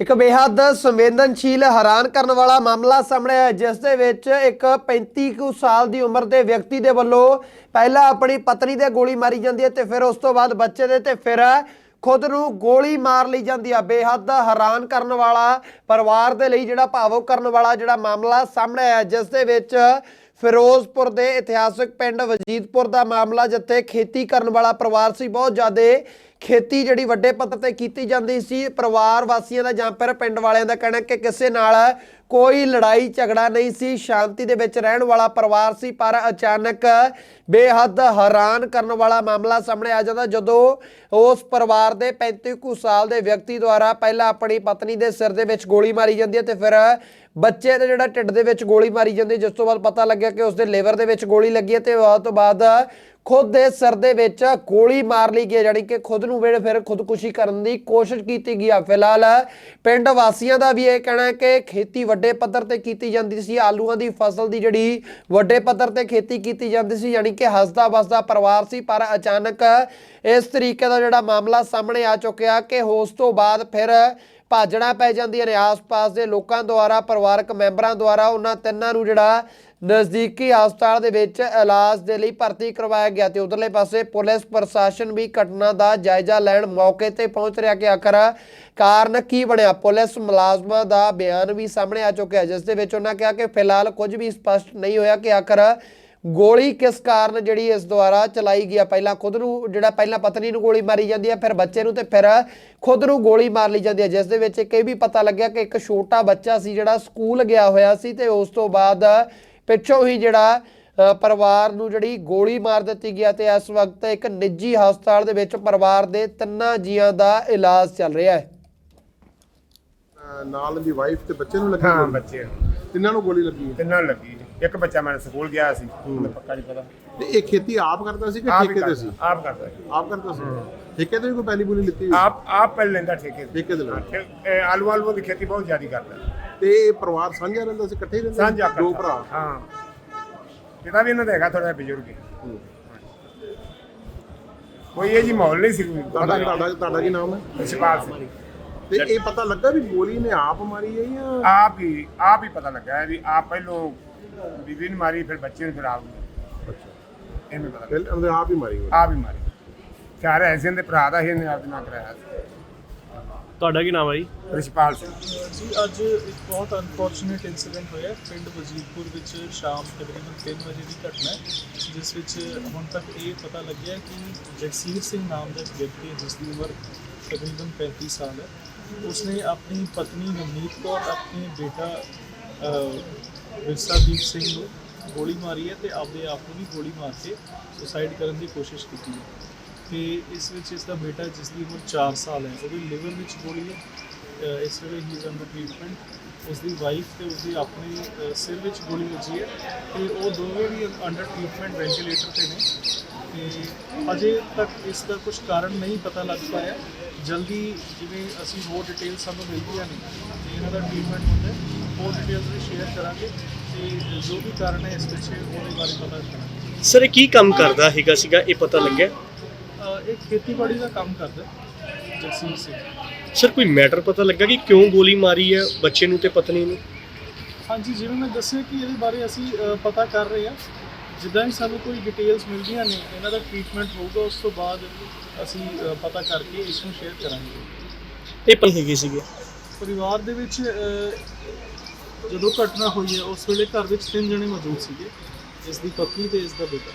ਇੱਕ ਬੇਹੱਦ ਸੰਵੇਦਨਸ਼ੀਲ ਹੈਰਾਨ ਕਰਨ ਵਾਲਾ ਮਾਮਲਾ ਸਾਹਮਣੇ ਆਇਆ ਜਿਸ ਦੇ ਵਿੱਚ ਇੱਕ 35 ਕੁ ਸਾਲ ਦੀ ਉਮਰ ਦੇ ਵਿਅਕਤੀ ਦੇ ਵੱਲੋਂ ਪਹਿਲਾਂ ਆਪਣੀ ਪਤਨੀ ਦੇ ਗੋਲੀ ਮਾਰੀ ਜਾਂਦੀ ਹੈ ਤੇ ਫਿਰ ਉਸ ਤੋਂ ਬਾਅਦ ਬੱਚੇ ਦੇ ਤੇ ਫਿਰ ਖੁਦ ਨੂੰ ਗੋਲੀ ਮਾਰ ਲਈ ਜਾਂਦੀ ਆ। ਬੇਹੱਦ ਹੈਰਾਨ ਕਰਨ ਵਾਲਾ ਪਰਿਵਾਰ ਦੇ ਲਈ ਜਿਹੜਾ ਭਾਵੁਕ ਕਰਨ ਵਾਲਾ ਜਿਹੜਾ ਮਾਮਲਾ ਸਾਹਮਣੇ ਆਇਆ, ਜਿਸ ਦੇ ਵਿੱਚ ਫਿਰੋਜ਼ਪੁਰ ਦੇ ਇਤਿਹਾਸਕ ਪਿੰਡ ਵਜੀਦਪੁਰ ਦਾ ਮਾਮਲਾ, ਜਿੱਥੇ ਖੇਤੀ ਕਰਨ ਵਾਲਾ ਪਰਿਵਾਰ ਸੀ, ਬਹੁਤ ਜ਼ਿਆਦਾ ਖੇਤੀ ਜਿਹੜੀ ਵੱਡੇ ਪੱਧਰ ਤੇ ਕੀਤੀ ਜਾਂਦੀ ਸੀ ਪਰਿਵਾਰ ਵਾਸੀਆਂ ਦਾ ਜਾਂ ਫਿਰ ਪਿੰਡ ਵਾਲਿਆਂ ਦਾ ਕਹਿਣਾ ਕਿ ਕਿਸੇ ਨਾਲ ਕੋਈ ਲੜਾਈ ਝਗੜਾ ਨਹੀਂ ਸੀ ਸ਼ਾਂਤੀ ਦੇ ਵਿੱਚ ਰਹਿਣ ਵਾਲਾ ਪਰਿਵਾਰ ਸੀ ਪਰ ਅਚਾਨਕ ਬੇਹੱਦ ਹੈਰਾਨ ਕਰਨ ਵਾਲਾ ਮਾਮਲਾ ਸਾਹਮਣੇ ਆ ਜਾਂਦਾ। ਜਦੋਂ ਉਸ ਪਰਿਵਾਰ ਦੇ 35 ਕੁ ਸਾਲ ਦੇ ਵਿਅਕਤੀ ਦੁਆਰਾ ਪਹਿਲਾਂ ਆਪਣੀ ਪਤਨੀ ਦੇ ਸਿਰ ਦੇ ਵਿੱਚ ਗੋਲੀ ਮਾਰੀ ਜਾਂਦੀ ਹੈ ਤੇ ਫਿਰ ਬੱਚੇ ਦੇ ਜਿਹੜਾ ਢਿੱਡ ਦੇ ਵਿੱਚ ਗੋਲੀ ਮਾਰੀ ਜਾਂਦੀ ਹੈ, ਜਿਸ ਤੋਂ ਬਾਅਦ ਪਤਾ ਲੱਗਿਆ ਕਿ ਉਸ ਦੇ ਲਿਵਰ ਦੇ ਵਿੱਚ ਗੋਲੀ ਲੱਗੀ ਹੈ ਤੇ ਉਸ ਤੋਂ ਬਾਅਦ ਖੁਦ ਦੇ ਸਿਰ ਦੇ ਵਿੱਚ ਗੋਲੀ ਮਾਰ ਲਈ ਗਈ ਹੈ, ਜਾਣੀ ਕਿ ਖੁਦ ਨੂੰ ਵੇੜੇ ਫਿਰ ਖੁਦਕੁਸ਼ੀ ਕਰਨ ਦੀ ਕੋਸ਼ਿਸ਼ ਕੀਤੀ ਗਈ ਆ। ਫਿਲਹਾਲ ਪਿੰਡ ਵਾਸੀਆਂ ਦਾ ਵੀ ਇਹ ਕਹਿਣਾ ਹੈ ਕਿ ਖੇਤੀ ਵੱਡੇ ਪੱਧਰ ਤੇ ਕੀਤੀ ਜਾਂਦੀ ਸੀ। ਆਲੂਆਂ ਦੀ ਫਸਲ ਦੀ ਜਿਹੜੀ ਵੱਡੇ ਪੱਧਰ ਤੇ ਖੇਤੀ ਕੀਤੀ ਜਾਂਦੀ ਸੀ ਯਾਨੀ ਕਿ ਹੱਸਦਾ ਵਸਦਾ ਪਰਿਵਾਰ ਸੀ ਪਰ ਅਚਾਨਕ ਇਸ ਤਰੀਕੇ ਦਾ ਜਿਹੜਾ ਮਾਮਲਾ ਸਾਹਮਣੇ ਆ ਚੁੱਕਿਆ ਕਿ ਉਸ ਤੋਂ ਬਾਅਦ ਫਿਰ ਭਾਜਣਾ ਪੈ ਜਾਂਦੀਆਂ ਨੇ। ਆਸ-ਪਾਸ ਦੇ ਲੋਕਾਂ ਦੁਆਰਾ ਪਰਿਵਾਰਕ ਮੈਂਬਰਾਂ ਦੁਆਰਾ ਉਹਨਾਂ ਤਿੰਨਾਂ ਨੂੰ ਜਿਹੜਾ ਨਜ਼ਦੀਕੀ ਹਸਪਤਾਲ ਦੇ ਵਿੱਚ ਇਲਾਜ ਦੇ ਲਈ ਭਰਤੀ ਕਰਵਾਇਆ ਗਿਆ ਤੇ ਉਧਰਲੇ ਪਾਸੇ ਪੁਲਿਸ ਪ੍ਰਸ਼ਾਸਨ ਵੀ ਘਟਨਾ ਦਾ ਜਾਇਜ਼ਾ ਲੈਣ ਮੌਕੇ ਤੇ ਪਹੁੰਚ ਰਿਹਾ ਕਿ ਆਖਰ ਕਾਰਨ ਕੀ ਬਣਿਆ? ਪੁਲਿਸ ਮੁਲਾਜ਼ਮਾਂ ਦਾ ਬਿਆਨ ਵੀ ਸਾਹਮਣੇ ਆ ਚੁੱਕਿਆ ਜਿਸ ਦੇ ਵਿੱਚ ਉਹਨਾਂ ਕਿਹਾ ਕਿ ਫਿਲਹਾਲ ਕੁਝ ਵੀ ਸਪਸ਼ਟ ਨਹੀਂ ਹੋਇਆ ਕਿ ਆਖਰ ਗੋਲੀ ਕਿਸ ਕਾਰਨ ਜਿਹੜੀ ਇਸ ਦੁਆਰਾ ਚਲਾਈ ਗਿਆ ਪਹਿਲਾਂ ਖੁਦ ਨੂੰ ਜਿਹੜਾ ਪਹਿਲਾਂ ਪਤਨੀ ਨੂੰ ਗੋਲੀ ਮਾਰੀ ਜਾਂਦੀ ਹੈ ਫਿਰ ਬੱਚੇ ਨੂੰ ਤੇ ਫਿਰ ਖੁਦ ਨੂੰ ਗੋਲੀ ਮਾਰ ਲਈ ਜਾਂਦੀ ਹੈ ਜਿਸ ਦੇ ਵਿੱਚ ਇੱਕ ਇਹ ਵੀ ਪਤਾ ਲੱਗਿਆ ਕਿ ਇੱਕ ਛੋਟਾ ਬੱਚਾ ਸੀ ਜਿਹੜਾ ਸਕੂਲ ਗਿਆ ਹੋਇਆ ਸੀ ਤੇ ਉਸ ਤੋਂ ਬਾਅਦ ਪਿੱਛੋਂ ਹੀ ਜਿਹੜਾ ਪਰਿਵਾਰ ਨੂੰ ਜਿਹੜੀ ਗੋਲੀ ਮਾਰ ਦਿੱਤੀ ਗਿਆ ਤੇ ਇਸ ਵਕਤ ਇੱਕ ਨਿੱਜੀ ਹਸਪਤਾਲ ਦੇ ਵਿੱਚ ਪਰਿਵਾਰ ਦੇ ਤਿੰਨਾਂ ਜੀਆਂ ਦਾ ਇਲਾਜ ਚੱਲ ਰਿਹਾ ਹੈ। ਨਾਲ ਦੀ ਵਾਈਫ ਤੇ ਬੱਚੇ ਨੂੰ ਲੱਗੀ ਹਾਂ ਗੋਲੀ? ਬੱਚੇ ਤਿੰਨਾਂ ਨੂੰ ਗੋਲੀ ਲੱਗੀ? ਤਿੰਨਾਂ ਨੂੰ ਲੱਗੀ। ਇੱਕ ਬੱਚਾ ਮੇਰੇ ਸਕੂਲ ਗਿਆ ਸੀ ਮੈਨੂੰ ਪੱਕਾ ਨਹੀਂ ਪਤਾ। ਤੇ ਇਹ ਖੇਤੀ ਆਪ ਕਰਦਾ ਸੀ ਕਿ ਆਪ ਹੀ ਠੇਕੇ ਤੇ ਕਰਦਾ ਸੀ? ਆਪ ਕਰਦਾ ਸੀ। ਆਪ ਕਰਦਾ ਸੀ? ਠੇਕੇ ਤੇ ਵੀ ਕੋਈ ਪਹਿਲੀ ਬੋਲੀ ਲਿੱਤੀ ਹੋਈ? ਆਪ ਆਪ ਪਹਿਲੇ ਲੈਂਦਾ ਠੇਕੇ ਤੇ। ਠੇਕੇ ਤੇ ਲੈਂਦਾ। ਹਾਂ, ਠੇ- ਇਹ ਆਲੂ ਆਲੂ ਦੀ ਖੇਤੀ ਬਹੁਤ ਜ਼ਿਆਦਾ ਕਰਦਾ। ਤੇ ਇਹ ਪਰਿਵਾਰ ਸਾਂਝਾ ਰਹਿੰਦਾ ਸੀ ਇਕੱਠੇ ਹੀ ਰਹਿੰਦੇ ਸੀ? ਸਾਂਝਾ ਦੋ। ਭਰਾ ਹਾਂ ਪਿਤਾ ਵੀ ਇਹਨਾਂ ਦਾ ਹੈਗਾ ਥੋੜਾ ਬਜ਼ੁਰਗ ਹੀ। ਹੂੰ। ਕੋਈ ਇਹ ਜੀ ਮਾਹੌਲ ਨਹੀਂ ਸੀ ਕੋਈ। ਤੁਹਾਡਾ ਤੁਹਾਡਾ ਤੁਹਾਡਾ ਕੀ ਨਾਮ ਹੈ ਸ਼ਿਪਾਲ ਸਿੰਘ ਤੇ ਇਹ ਪਤਾ ਲੱਗਾ ਵੀ ਗੋਲੀ ਨੇ ਆਪ ਮਾਰੀ ਹੈ ਜਾਂ ਆਪ ਹੀ ਆਪ ਹੀ ਪਤਾ ਲੱਗਾ ਹੈ ਵੀ ਆਪ ਪਹਿਲੋਂ ਬੀਬੀ ਨੂੰ ਮਾਰੀ ਫਿਰ ਬੱਚੇ ਨੂੰ ਫਿਰ ਆਪ ਨੂੰ ਇਹਨੂੰ ਪਤਾ ਲੱਗਾ। ਪਹਿਲੇ ਆਪ ਹੀ ਮਾਰੀ ਗੋਲੀ ਆਪ ਹੀ ਮਾਰੀ ਚਾਰ ਐਸੇ ਦੇ ਭਰਾ ਦਾ ਹੀ ਇਹਨੇ ਆਪ ਨਾਲ ਕਰਾਇਆ ਸੀ ਤੁਹਾਡਾ ਕੀ ਨਾਮ ਹੈ ਜੀ? ਰਿਸ਼ਪਾਲ ਸਿੰਘ। ਜੀ ਅੱਜ ਇੱਕ ਬਹੁਤ ਅਨਫੋਰਚੂਨੇਟ ਇਨਸੀਡੈਂਟ ਹੋਇਆ ਪਿੰਡ ਵਜੀਦਪੁਰ ਵਿੱਚ ਸ਼ਾਮ ਤਕਰੀਬਨ 3 ਵਜੇ ਦੀ ਘਟਨਾ ਹੈ ਜਿਸ ਵਿੱਚ ਹੁਣ ਤੱਕ ਇਹ ਪਤਾ ਲੱਗਿਆ ਕਿ ਜਗਸੀਰ ਸਿੰਘ ਨਾਮ ਦਾ ਇੱਕ ਵਿਅਕਤੀ ਜਿਸ ਦੀ ਉਮਰ ਤਕਰੀਬਨ 35 ਸਾਲ ਹੈ। ਉਸਨੇ ਆਪਣੀ ਪਤਨੀ ਨਵਨੀਤ ਕੌਰ ਆਪਣੇ ਬੇਟਾ ਵਿਰਸਾਦੀਪ ਸਿੰਘ ਨੂੰ ਗੋਲੀ ਮਾਰੀ ਹੈ ਤੇ ਆਪਦੇ ਆਪ ਨੂੰ ਵੀ ਗੋਲੀ ਮਾਰ ਕੇ ਸੁਸਾਈਡ ਕਰਨ ਦੀ ਕੋਸ਼ਿਸ਼ ਕੀਤੀ ਹੈ। ਤੇ ਇਸ ਵਿੱਚ ਇਸ ਦਾ ਬੇਟਾ ਜਿਸ ਦੀ ਉਮਰ 4 ਸਾਲ ਹੈ, ਉਹਦੇ ਲਿਵਰ ਵਿੱਚ ਗੋਲੀ ਹੈ ਇਸ ਵੇਲੇ ਹੀ ਇਜ਼ ਅੰਡਰ ਟ੍ਰੀਟਮੈਂਟ ਉਸ ਦੀ ਵਾਈਫ ਤੇ ਉਸ ਦੀ ਆਪਣੇ ਸਿਰ ਵਿੱਚ ਗੋਲੀ ਵੱਜੀ ਹੈ ਤੇ ਉਹ ਦੋਵੇਂ ਵੀ ਅੰਡਰ ਟ੍ਰੀਟਮੈਂਟ ਵੈਂਟੀਲੇਟਰ ਤੇ ਨੇ। ਤੇ ਅਜੇ ਤੱਕ ਇਸ ਦਾ ਕੁਝ ਕਾਰਨ ਨਹੀਂ ਪਤਾ ਲੱਗ ਪਾਇਆ। ਜਲਦੀ ਜਿਵੇਂ ਅਸੀਂ ਹੋਰ ਡਿਟੇਲ ਸਾਨੂੰ ਮਿਲਦੀਆਂ ਨੇ ਤੇ ਇਹਨਾਂ ਦਾ ਟ੍ਰੀਟਮੈਂਟ ਹੁੰਦਾ ਹੋਰ ਡਿਟੇਲਸ ਵੀ ਸ਼ੇਅਰ ਕਰਾਂਗੇ ਤੇ ਜੋ ਵੀ ਕਾਰਨ ਹੈ ਇਸ ਪਿੱਛੇ ਉਹਦੇ ਬਾਰੇ ਪਤਾ ਕਰਾਂਗੇ। ਸਰ ਇਹ ਕੀ ਕੰਮ ਕਰਦਾ ਹੈਗਾ ਸੀਗਾ, ਇਹ ਪਤਾ ਲੱਗਿਆ? ਇਹ ਖੇਤੀਬਾੜੀ ਦਾ ਕੰਮ ਕਰਦਾ ਹੈ, ਜਗਸੀਰ ਸਿੰਘ। ਸਰ ਕੋਈ ਮੈਟਰ ਪਤਾ ਲੱਗਾ ਕਿ ਕਿਉਂ ਗੋਲੀ ਮਾਰੀ ਹੈ ਬੱਚੇ ਨੂੰ ਤੇ ਪਤਨੀ ਨੂੰ? ਹਾਂਜੀ ਜਿਵੇਂ ਮੈਂ ਦੱਸਿਆ ਕਿ ਇਹਦੇ ਬਾਰੇ ਅਸੀਂ ਅ, ਪਤਾ ਕਰ ਰਹੇ ਹਾਂ। ਜਿੱਦਾਂ ਹੀ ਸਾਨੂੰ ਕੋਈ ਡਿਟੇਲਸ ਮਿਲਦੀਆਂ ਨੇ ਇਹਨਾਂ ਦਾ ਟ੍ਰੀਟਮੈਂਟ ਹੋਊਗਾ ਉਸ ਤੋਂ ਬਾਅਦ ਅਸੀਂ ਅ, ਪਤਾ ਕਰਕੇ ਇਸ ਨੂੰ ਸ਼ੇਅਰ ਕਰਾਂਗੇ। ਇਹ ਪਲ ਹੈਗੀ ਸੀਗੇ? ਪਰਿਵਾਰ ਦੇ ਵਿੱਚ ਅ, ਜਦੋਂ ਘਟਨਾ ਹੋਈ ਹੈ ਉਸ ਵੇਲੇ ਘਰ ਵਿੱਚ ਤਿੰਨ ਜਣੇ ਮੌਜੂਦ ਸੀਗੇ ਇਸ ਦੀ ਪਤਨੀ ਤੇ ਇਸ ਦਾ ਬੇਟਾ।